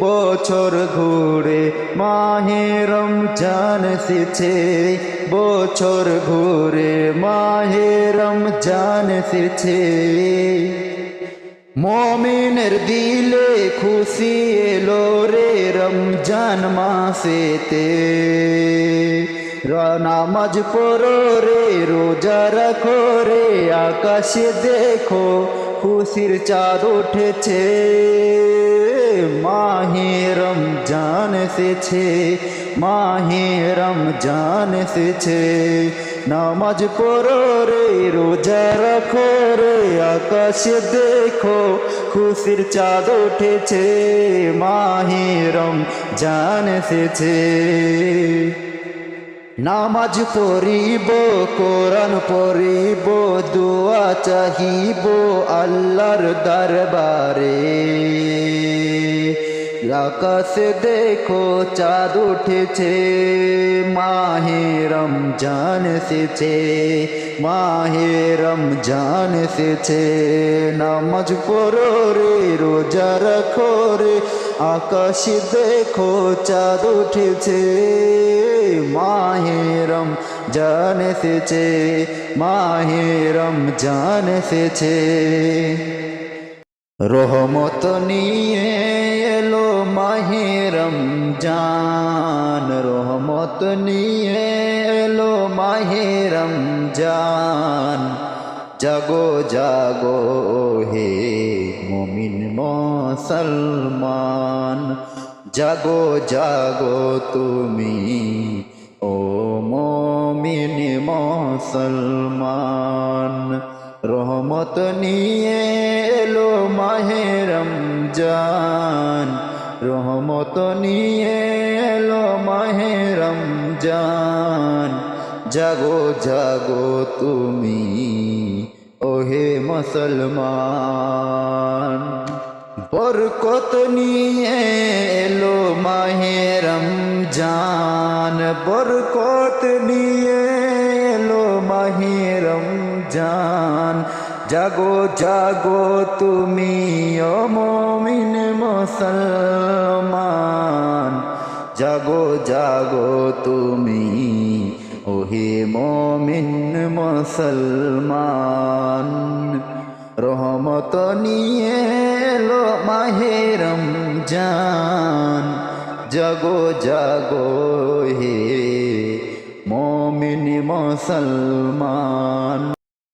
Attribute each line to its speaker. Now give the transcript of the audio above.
Speaker 1: বছর ঘুরে মাহে রমজান বছর ঘুরে মাহে রমজান এসেছে। মমিনের দিলে খুশি এলো রে রমজান মাসেতে। নামাজ পড়ো রে, রোজা রাখো রে, আকাশে দেখো খুশির চাঁদ উঠেছে, মাহে রমজান এসেছে, মাহে রমজান এসেছে। নামাজ পড়ো রে, রোজা রাখো রে, আকাশে দেখো, খুশির চাঁদ উঠেছে, মাহে রমজান এসেছে। নামাজ পড়িব কোরআন পড়িব দোয়া চাহিব আল্লাহর দরবারে। আকাশে দেখো চাঁদ উঠেছে, মাহে রমজান এসেছে, মাহে রমজান এসেছে। নামাজ পড়ো রে, রোজা রাখো রে, আকাশে দেখো চাঁদ উঠেছে, মাহে রমজান এসেছে, মাহে রমজান এসেছে। রহমত নিয়ে এলো মাহে রমজান। রহমত নিয়ে এলো মাহে রমজান। জাগো জাগো হে মুমিন মুসলমান। জাগো জাগো তুমি ও মমিন মুসলমান। রহমত নিয়ে এলো মাহে রমজান। রহমত নিয়ে এলো মাহে রমজান। জাগো জাগো তুমি, ওহে মুসলমান। বরকত নিয়ে এলো মাহে জাগো জাগো তুমি, ও মমিন মুসলমান। জাগো জাগো তুমি, ওহে মমিন মুসলমান। রহমত নিয়ে এলো মাহে রমজান। জাগো জাগো হে মমিন মুসলমান।